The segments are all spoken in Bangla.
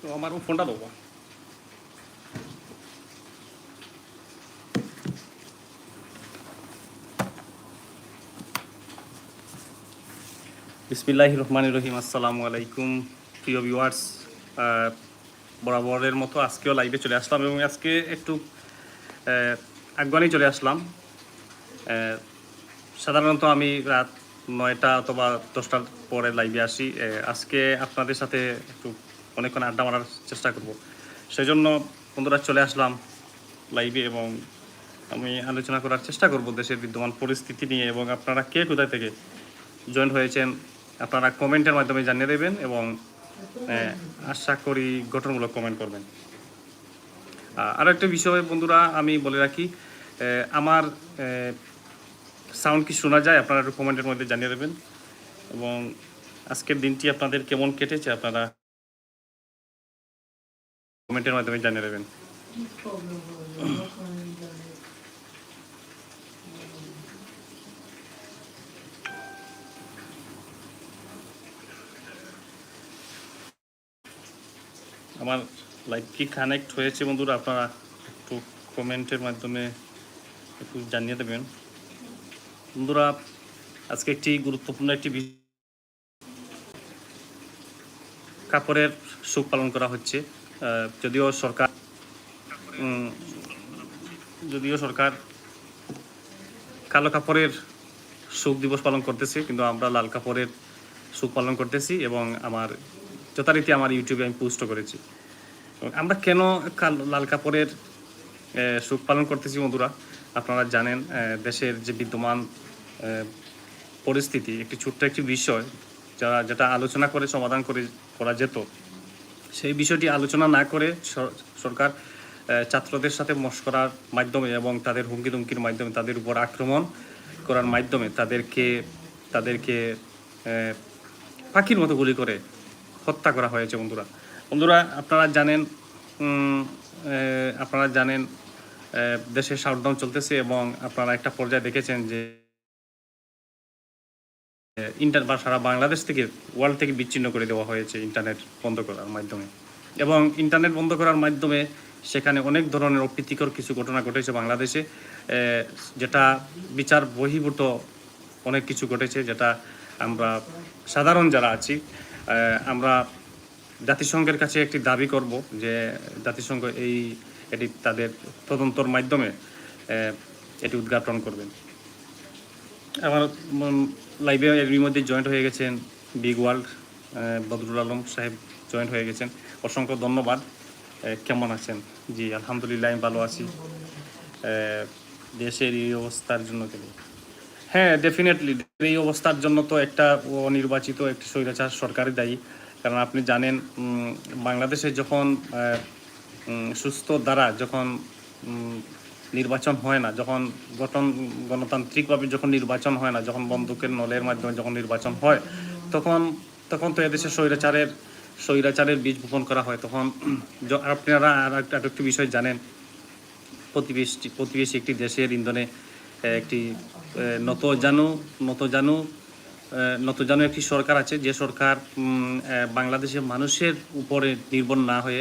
তো আমার ফোনটা দেবো। বিসমিল্লাহ রহমান রহিম, আসসালামু আলাইকুম। প্রিয় ভিউয়ার্স বরাবরের মতো আজকেও লাইভে চলে আসলাম এবং আজকে একটু আগুয়ানি চলে আসলাম। সাধারণত আমি রাত নয়টা অথবা দশটার পরে লাইভে আসি। আজকে আপনাদের সাথে একটু অনেকক্ষণ আড্ডা মারার চেষ্টা করব। সেই জন্য বন্ধুরা চলে আসলাম লাইভে এবং আমি আলোচনা করার চেষ্টা করব দেশের বিদ্যমান পরিস্থিতি নিয়ে এবং আপনারা কে কোথায় থেকে জয়েন হয়েছেন আপনারা কমেন্টের মাধ্যমে জানিয়ে দেবেন এবং আশা করি গঠনমূলক কমেন্ট করবেন। আহ, আরও একটা বিষয় বন্ধুরা আমি বলে রাখি আমার সাউন্ড কি শোনা যায় আপনারা একটু কমেন্টের মধ্যে জানিয়ে দেবেন এবং আজকের দিনটি আপনাদের কেমন কেটেছে আপনারা কমেন্টের মাধ্যমে জানিয়ে দেবেন। আমার লাইভ কি কানেক্ট হয়েছে বন্ধুরা, আপনারা একটু কমেন্টের মাধ্যমে একটু জানিয়ে দেবেন। বন্ধুরা, আজকে একটি গুরুত্বপূর্ণ একটি কাপড়ের সুখ পালন করা হচ্ছে। যদিও সরকার যদিও সরকার কালো কাপড়ের সুখ দিবস পালন করতেছে, কিন্তু আমরা লাল কাপড়ের সুখ পালন করতেছি এবং আমার যথারীতি আমার ইউটিউবে আমি পোস্ট করেছি। আমরা কেন লাল কাপড়ের সুখ পালন করতেছি বন্ধুরা? আপনারা জানেন দেশের যে বিদ্যমান পরিস্থিতি, একটি ছোট্ট একটি বিষয় যারা যেটা আলোচনা করে, সমাধান করে, করা যেত। সেই বিষয়টি আলোচনা না করে সরকার ছাত্রদের সাথে মস্করার মাধ্যমে এবং তাদের হুমকি ধুমকির মাধ্যমে তাদের উপর আক্রমণ করার মাধ্যমে তাদেরকে তাদেরকে পাখির মতো গুলি করে হত্যা করা হয়েছে বন্ধুরা। বন্ধুরা, আপনারা জানেন আপনারা জানেন দেশে শাটডাউন চলতেছে এবং আপনারা একটা পর্যায়ে দেখেছেন যে ইন্টার বা সারা বাংলাদেশ থেকে ওয়ার্ল্ড থেকে বিচ্ছিন্ন করে দেওয়া হয়েছে ইন্টারনেট বন্ধ করার মাধ্যমে। এবং ইন্টারনেট বন্ধ করার মাধ্যমে সেখানে অনেক ধরনের অপ্রীতিকর কিছু ঘটনা ঘটেছে বাংলাদেশে যেটা বিচার বহির্ভূত অনেক কিছু ঘটেছে, যেটা আমরা সাধারণ যারা আছি আমরা জাতিসংঘের কাছে একটি দাবি করব যে জাতিসংঘ এই এটি তাদের তদন্তর মাধ্যমে এটি উদ্ঘাটন করবেন। আমার লাইভে এর মধ্যে জয়েন্ট হয়ে গেছেন বিগ ওয়ার্ল্ড বদরুল আলম সাহেব জয়েন্ট হয়ে গেছেন। অসংখ্য ধন্যবাদ। কেমন আছেন? জি, আলহামদুলিল্লাহ, আমি ভালো আছি। দেশের এই অবস্থার জন্য কেন? হ্যাঁ ডেফিনেটলি এই অবস্থার জন্য তো একটা অনির্বাচিত একটি স্বৈরাচার সরকারই দায়ী। কারণ আপনি জানেন বাংলাদেশে যখন সুস্থ দ্বারা যখন নির্বাচন হয় না যখন গঠন গণতান্ত্রিকভাবে যখন নির্বাচন হয় না যখন বন্দুকের নলের মাধ্যমে যখন নির্বাচন হয় তখন তখন তো এদেশে স্বৈরাচারের স্বৈরাচারের বীজ বপন করা হয়। তখন আপনারা আর একটা বিষয় জানেন প্রতিবেশী প্রতিবেশী একটি দেশের ইন্ধনে একটি নতজানু আহ, নতজানু একটি সরকার আছে। যে সরকার বাংলাদেশের মানুষের উপরে নির্ভর না হয়ে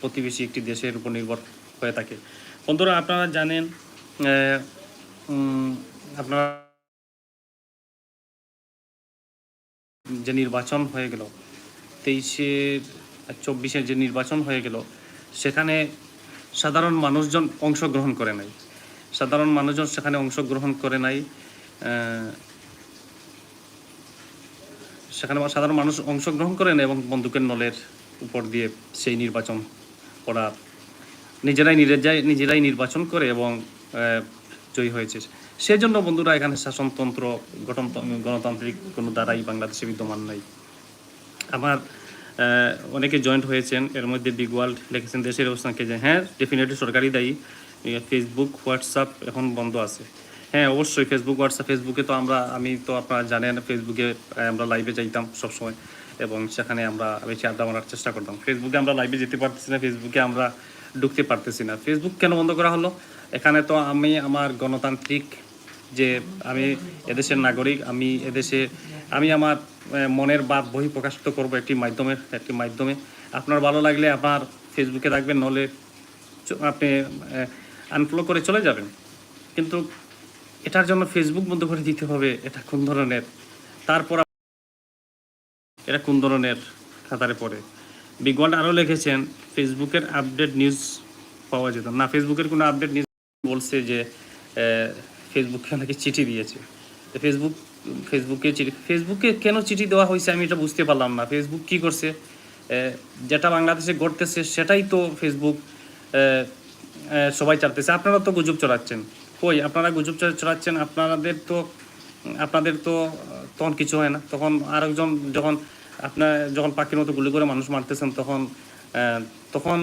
প্রতিবেশী একটি দেশের উপর নির্ভর হয়ে থাকে। বন্ধুরা, আপনারা জানেন আপনারা যে নির্বাচন হয়ে গেল, তেইশে চব্বিশের যে নির্বাচন হয়ে গেল, সেখানে সাধারণ মানুষজন অংশগ্রহণ করে নাই। সাধারণ মানুষজন সেখানে অংশগ্রহণ করে নাই সেখানে সাধারণ মানুষ অংশগ্রহণ করে না এবং বন্দুকের নলের উপর দিয়ে সেই নির্বাচন করা নিজেরাই নিজেরাই নিজেরাই নির্বাচন করে এবং জয়ী হয়েছে। সেজন্য বন্ধুরা, এখানে শাসনতন্ত্র, গঠন, গণতান্ত্রিক কোনো দ্বারাই বাংলাদেশে বিদ্যমান নাই। আমার অনেকে জয়েন্ট হয়েছেন, এর মধ্যে বিগ ওয়ার্ল্ড লিখেছেন, দেশের অবস্থানকে যে হ্যাঁ ডেফিনেটলি সরকারি দায়ী। ফেসবুক হোয়াটসঅ্যাপ এখন বন্ধ আছে। হ্যাঁ অবশ্যই ফেসবুক হোয়াটসঅ্যাপ ফেসবুকে তো আমরা, আমি তো আপনারা জানেন ফেসবুকে আমরা লাইভে যাইতাম সবসময়। এবং সেখানে আমরা বেশি আড্ডা মারার চেষ্টা করতাম। ফেসবুকে আমরা লাইভে যেতে পারতেছি না ফেসবুকে আমরা ঢুকতে পারতেছি না। ফেসবুক কেন বন্ধ করা হলো? এখানে তো আমি, আমার গণতান্ত্রিক যে আমি এদেশের নাগরিক, আমি এদেশে, আমি আমার মনের বাদ বহি প্রকাশিত করব একটি মাধ্যমে একটি মাধ্যমে। আপনার ভালো লাগলে আপনার ফেসবুকে রাখবেন, নলে আপনি আনফলো করে চলে যাবেন। কিন্তু এটার জন্য ফেসবুক বন্ধ করে দিতে হবে, এটা কোন ধরনের? তারপর এটা কোন ধরনের খাতারে পড়ে? বিগওয়াল্ড আরও লিখেছেন, ফেসবুকের আপডেট নিউজ পাওয়া যেত না। ফেসবুকের কোনো আপডেট নিউজ বলছে যে ফেসবুককে নাকি চিঠি দিয়েছে। তো ফেসবুক, ফেসবুকে চিঠি, ফেসবুকে কেন চিঠি দেওয়া হয়েছে আমি এটা বুঝতে পারলাম না। ফেসবুক কি করছে? যেটা বাংলাদেশে ঘটতেছে সেটাই তো ফেসবুক সবাই চালাতেছে। আপনারা তো গুজব চড়াচ্ছেন। কই, আপনারা গুজব চড়া- চড়াচ্ছেন? আপনাদের তো আপনাদের তো, তখন কিছু হয় না। তখন আরেকজন যখন আপনার, যখন পাখির মতো গুলি করে মানুষ মারতেছেন, তখন তখন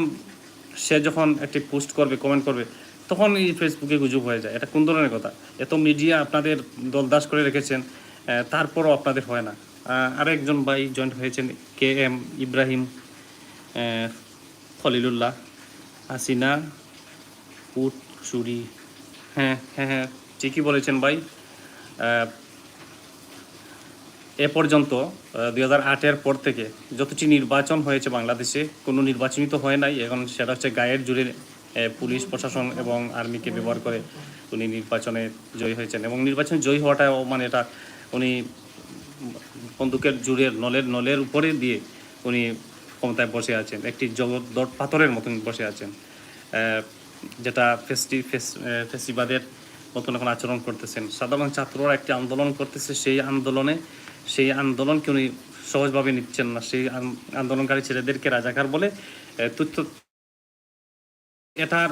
সে যখন একটি পোস্ট করবে কমেন্ট করবে, তখন এই ফেসবুকে গুজব হয়ে যায়। এটা কোন ধরনের কথা? এত মিডিয়া আপনাদের দলদাস করে রেখেছেন তারপরও আপনাদের হয় না। আরেকজন ভাই জয়েন্ট হয়েছেন, কে এম ইব্রাহিম খলিলুল্লাহ, হাসিনা, উট চুরি হ্যাঁ হ্যাঁ হ্যাঁ ঠিকই বলেছেন ভাই। এ পর্যন্ত দুই হাজার আটের পর থেকে যতটি নির্বাচন হয়েছে বাংলাদেশে, কোনো নির্বাচনই তো হয় নাই। এখন সেটা হচ্ছে গায়ের জুড়ে পুলিশ, প্রশাসন এবং আর্মিকে ব্যবহার করে উনি নির্বাচনে জয়ী হয়েছেন এবং নির্বাচনে জয়ী হওয়াটাও মানে এটা উনি বন্দুকের জুড়ের নলের নলের উপরে দিয়ে উনি ক্ষমতায় বসে আছেন। একটি জগদ্দট পাথরের মতন বসে আছেন। যেটা ফেস্টি, ফেস ফেস্টিবাদের মতন এখন আচরণ করতেছেন। সাধারণ ছাত্ররা একটি আন্দোলন করতেছে, সেই আন্দোলনে, সেই আন্দোলনকে উনি সহজভাবে নিচ্ছেন না। সেই আন্দোলনকারী ছেলেদেরকে রাজাকার বলে তুচ্ছ এটার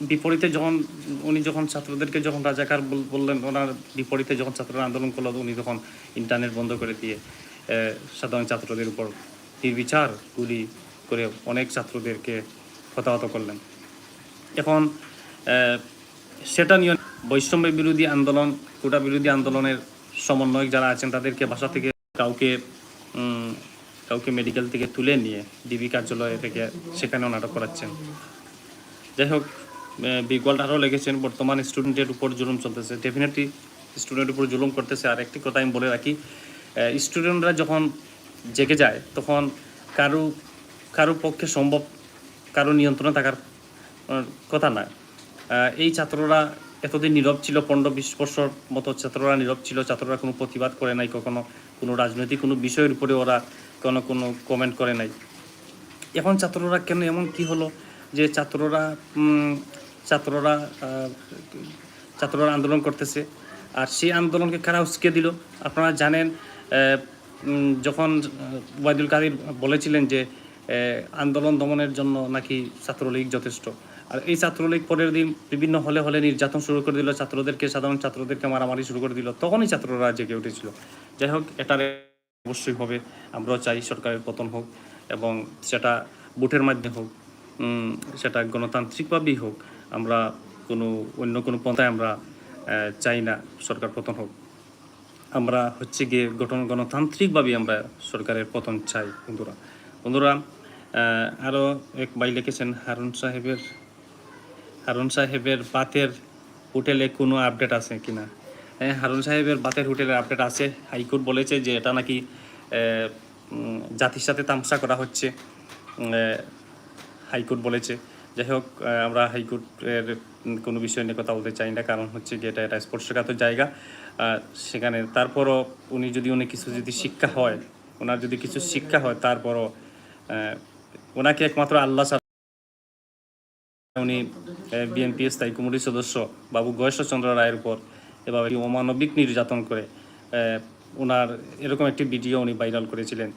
বিপরীতে যখন উনি যখন ছাত্রদেরকে যখন রাজাকার বল- বললেন, ওনার বিপরীতে যখন ছাত্ররা আন্দোলন করল, উনি তখন ইন্টারনেট বন্ধ করে দিয়ে সাধারণ ছাত্রদের উপর নির্বিচার গুলি করে অনেক ছাত্রদেরকে হতাহত করলেন। এখন সেটা নিয়ে বৈষম্য বিরোধী আন্দোলন, কোটা বিরোধী আন্দোলনের সমন্বয়ক যারা আছেন তাদেরকে বাসা থেকে কাউকে কাউকে মেডিকেল থেকে তুলে নিয়ে ডিবি কার্যালয় থেকে সেখানেও নাটক করাচ্ছেন। যাই হোক বিগওয়াল্ড আরও লেগেছেন। বর্তমান স্টুডেন্টের উপর জুলুম চলতেছে। ডেফিনেটলি স্টুডেন্টের উপর জুলুম করতেছে। আর একটি কথা আমি বলে রাখি স্টুডেন্টরা যখন জেগে যায়, তখন কারও কারও পক্ষে সম্ভব, কারও নিয়ন্ত্রণে থাকার কথা না এই ছাত্ররা এতদিন নীরব ছিল, পনেরো বিশ বছর মতো ছাত্ররা নীরব ছিল, ছাত্ররা কোনো প্রতিবাদ করে নাই কখনো, কোনো রাজনৈতিক, কোনো বিষয়ের উপরে ওরা কোনো কোনো কমেন্ট করে নাই। এখন ছাত্ররা কেন এমন কি হলো যে ছাত্ররা ছাত্ররা ছাত্ররা আন্দোলন করতেছে? আর সেই আন্দোলনকে কারা উস্কে দিল? আপনারা জানেন যখন ওয়াইদুল কাদির বলেছিলেন যে আন্দোলন দমনের জন্য নাকি ছাত্রলীগ যথেষ্ট আর এই ছাত্রলীগ পরের দিন বিভিন্ন হলে হলে নির্যাতন শুরু করে দিল। ছাত্রদেরকে, সাধারণ ছাত্রদেরকে মারামারি শুরু করে দিল। তখনই ছাত্ররা জেগে উঠেছিল। যাই হোক, এটার অবশ্যই হবে। আমরাও চাই সরকারের পতন হোক এবং সেটা ভোটের মাধ্যমে হোক সেটা গণতান্ত্রিকভাবেই হোক, আমরা কোনো অন্য কোনো পন্থায় আমরা চাই না সরকার পতন হোক। আমরা হচ্ছে গিয়ে গঠন, গণতান্ত্রিকভাবেই আমরা সরকারের পতন চাই, বন্ধুরা। বন্ধুরা আরও এক বাই লিখেছেন, হারুন সাহেবের হারুন সাহেবের বাতের হোটেলে কোনো আপডেট আছে কিনা? হ্যাঁ হারুন সাহেবের বাতের হোটেলে আপডেট আছে। হাইকোর্ট বলেছে যে এটা নাকি জাতির সাথে তামসা করা হচ্ছে। হাইকোর্ট বলেছে। যাই হোক আমরা হাইকোর্টের কোনো বিষয় নিয়ে কথা বলতে চাই না, কারণ হচ্ছে যে এটা এটা স্পর্শকাতর জায়গা। সেখানে তারপরও উনি যদি উনি কিছু যদি শিক্ষা হয়, ওনার যদি কিছু শিক্ষা হয়, তারপরও ওনাকে একমাত্র আল্লাহ উনি বিএনপি স্থায়ী কমিটির সদস্য বাবু গয়েশ্বরচন্দ্র রায়ের উপর এভাবে অমানবিক নির্যাতন করে ওনার এরকম একটি ভিডিও উনি ভাইরাল করেছিলেন,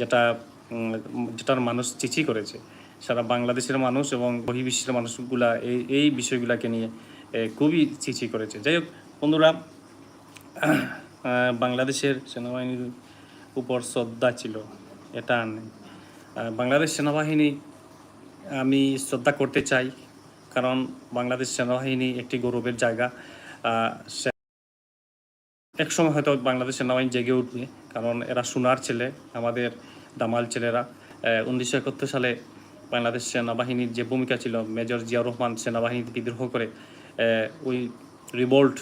যেটা যেটার মানুষ চিঠি করেছে। সারা বাংলাদেশের মানুষ এবং বহির্বিশ্বের মানুষগুলা এই এই বিষয়গুলোকে নিয়ে খুবই চিঠি করেছে। যাই হোক, বন্ধুরা বাংলাদেশের সেনাবাহিনীর উপর শ্রদ্ধা ছিল, এটা বাংলাদেশ সেনাবাহিনী আমি শ্রদ্ধা করতে চাই কারণ বাংলাদেশ সেনাবাহিনী একটি গৌরবের জায়গা। আহ, সে- একসময় হয়তো বাংলাদেশ সেনাবাহিনী জেগে উঠবে কারণ এরা সোনার ছেলে আমাদের দামাল ছেলেরা। উনিশশো একাত্তর সালে বাংলাদেশ সেনাবাহিনীর যে ভূমিকা ছিল মেজর জিয়াউর রহমান সেনাবাহিনী বিদ্রোহ করে ওই রিভোল্ট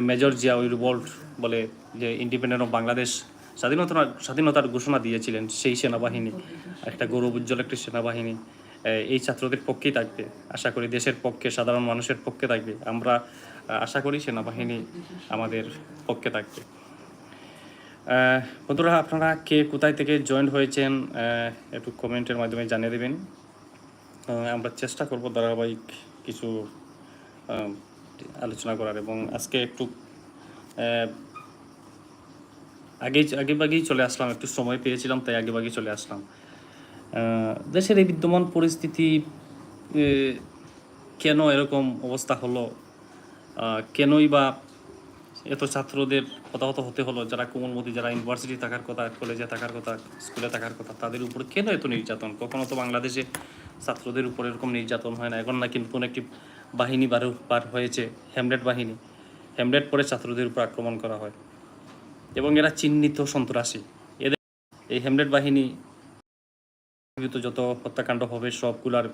মেজর জিয়া ওই রিভোল্ট বলে যে ইন্ডিপেন্ডেন্ট অফ বাংলাদেশ স্বাধীনতার স্বাধীনতার ঘোষণা দিয়েছিলেন সেই সেনাবাহিনী। একটা গৌরব উজ্জ্বল একটি সেনাবাহিনী। এই ছাত্রদের পক্ষেই থাকবে। আশা করি দেশের পক্ষে, সাধারণ মানুষের পক্ষে থাকবে। আমরা আশা করি সেনাবাহিনী আমাদের পক্ষে থাকবে। বন্ধুরা, আপনারা কে কোথায় থেকে জয়েন হয়েছেন একটু কমেন্টের মাধ্যমে জানিয়ে দেবেন। আমরা চেষ্টা করব ধারাবাহিক কিছু আলোচনা করার এবং আজকে একটু আগেই আগেভাগেই চলে আসলাম, একটু সময় পেয়েছিলাম, তাই আগেভাগেই চলে আসলাম। দেশের এই বিদ্যমান পরিস্থিতি কেন এরকম অবস্থা হলো? কেনই বা এত ছাত্রদের হতাহত হতে হলো? যারা কোমলমতি, যারা ইউনিভার্সিটি থাকার কথা কলেজে থাকার কথা স্কুলে থাকার কথা, তাদের উপর কেন এত নির্যাতন? কখনো তো বাংলাদেশে ছাত্রদের উপর এরকম নির্যাতন হয় না। এখন নাকি নতুন একটি বাহিনী বার বার হয়েছে হ্যামলেট বাহিনী। হ্যামলেট পরে ছাত্রদের উপর আক্রমণ করা হয়। এবং এরা চিহ্নিত সন্ত্রাসী। এদের এই হ্যামলেট বাহিনী যত হত্যাকাণ্ড হবে, সবগুলার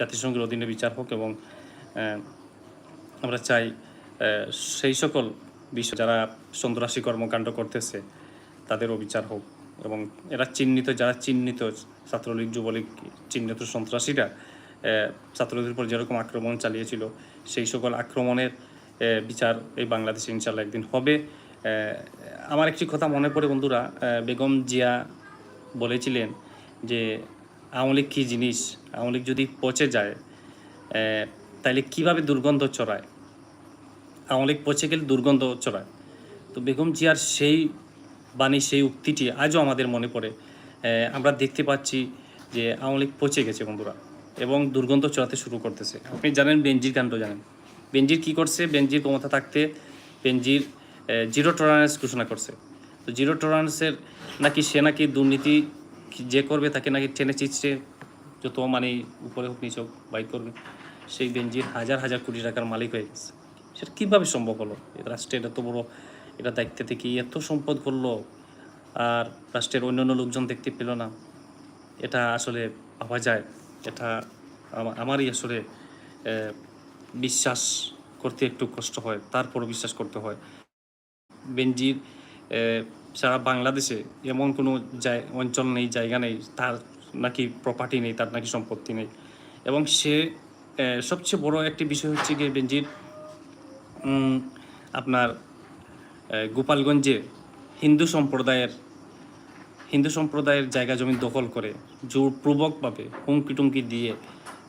জাতিসংঘের অধীনে বিচার হোক এবং আমরা চাই সেই সকল বিশ্ব যারা সন্ত্রাসী কর্মকাণ্ড করতেছে, তাদেরও বিচার হোক এবং এরা চিহ্নিত, যারা চিহ্নিত ছাত্রলীগ, যুবলীগ, চিহ্নিত সন্ত্রাসীরা ছাত্রদের উপর যেরকম আক্রমণ চালিয়েছিল, সেই সকল আক্রমণের বিচার এই বাংলাদেশে ইনশাল্লাহ একদিন হবে। আমার একটি কথা মনে পড়ে বন্ধুরা বেগম জিয়া বলেছিলেন যে আওয়ামী কী জিনিস? আওয়ামী লীগ যদি পচে যায় তাহলে কীভাবে দুর্গন্ধ চড়ায় আওয়ামী লীগ পচে গেলে দুর্গন্ধ চড়ায় তো বেগম জিয়ার সেই বাণী, সেই উক্তিটি আজও আমাদের মনে পড়ে। আমরা দেখতে পাচ্ছি যে আওয়ামী লীগ পচে গেছে, বন্ধুরা, এবং দুর্গন্ধ চড়াতে শুরু করতেছে। আপনি জানেন বেঞ্জির কাণ্ড জানেন। বেনজির কি করছে? বেঞ্জির ক্ষমতা থাকতে বেনজির জিরো টলারেন্স ঘোষণা করছে। তো জিরো টলারেন্সের নাকি সে নাকি দুর্নীতি যে করবে তাকে নাকি টেনে চিচড়ে যত মানে উপরে হোক নিচে হোক বাইক করবে। সেই বেঞ্জির হাজার হাজার কোটি টাকার মালিক হয়ে গেছে। সেটা কীভাবে সম্ভব হলো? রাষ্ট্রের এত বড় এটা দায়িত্বে থেকে এত সম্পদ করল আর রাষ্ট্রের অন্য অন্য লোকজন দেখতে পেল না। এটা আসলে ভাবা যায়। এটা আমা- আমারই আসলে বিশ্বাস করতে একটু কষ্ট হয় তারপরও বিশ্বাস করতে হয়। বেনজির আহ, সারা বাংলাদেশে এমন কোনো অঞ্চল নেই, জায়গা নেই, তার নাকি প্রপার্টি নেই, তার নাকি সম্পত্তি নেই। এবং সে সবচেয়ে বড় একটি বিষয় হচ্ছে গিয়ে বেঞ্জির আপনার গোপালগঞ্জে হিন্দু সম্প্রদায়ের হিন্দু সম্প্রদায়ের জায়গা জমি দখল করে, জোরপূর্বকভাবে হুমকি টুমকি দিয়ে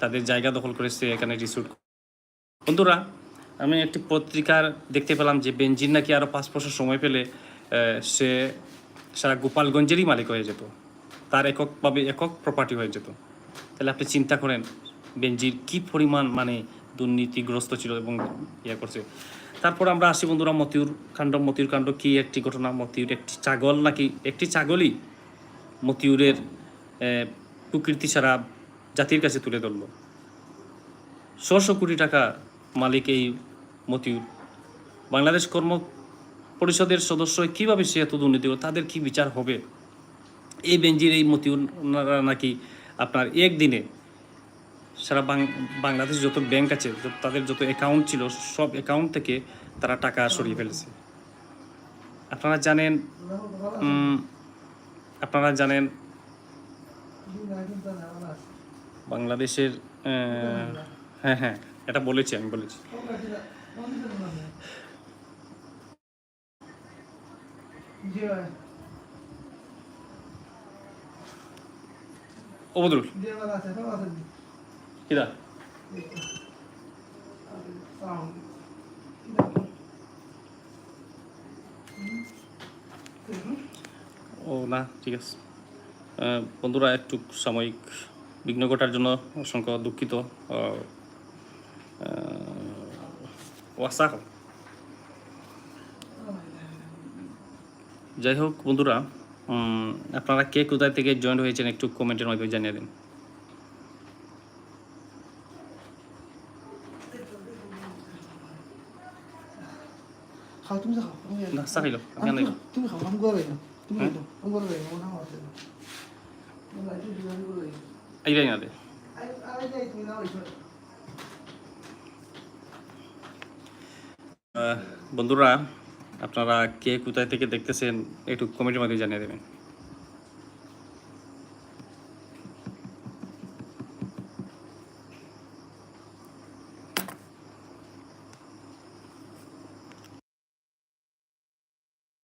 তাদের জায়গা দখল করে সে এখানে রিসুট বন্ধুরা, আমি একটি পত্রিকার দেখতে পেলাম যে বেঞ্জির নাকি আরও পাঁচ বছর সময় পেলে সে সারা গোপালগঞ্জেরই মালিক হয়ে যেত। তার এককভাবে একক প্রপার্টি হয়ে যেত। তাহলে আপনি চিন্তা করেন, বেনজির কি পরিমাণ মানে দুর্নীতিগ্রস্ত ছিল এবং ইয়ে করছে। তারপর আমরা আসি বন্ধুরা, মতিউর কাণ্ড। মতিউর কাণ্ড কি একটি ঘটনা? মতিউর একটি ছাগল নাকি একটি ছাগলই মতিউরের প্রকৃতি সারা জাতির কাছে তুলে ধরলো। ছশো কোটি টাকা মালিক এই মতিউর। বাংলাদেশ কর্ম পরিষদের সদস্য কীভাবে সে এত দুর্নীতি করে, তাদের কি বিচার হবে? এই বেঞ্জির, এই মতিউর ওনারা নাকি আপনার একদিনে সারা বাংলাদেশ যত ব্যাংক আছে তাদের যত অ্যাকাউন্ট ছিল, সব অ্যাকাউন্ট থেকে তারা টাকা সরিয়ে ফেলেছে। আপনারা জানেন আপনারা জানেন বাংলাদেশের হ্যাঁ হ্যাঁ এটা বলেছি, আমি বলেছি। ও বদরুল কিরা ও না ঠিক আছে. বন্ধুরা একটু সাময়িক বিঘ্ন ঘটার জন্য অসংখ্য দুঃখিত ওয়াসা যাই হোক বন্ধুরা আপনারা কে কোথায় থেকে জয়েন হয়েছেন একটু কমেন্টের মাধ্যমে জানিয়ে দিন। না তুমি খাও আমি তুমি আমি হয় না দে বন্ধুরা আপনারা কে কোথায় থেকে দেখতেছেন একটু কমেন্টের মাধ্যমে জানিয়ে দেবেন।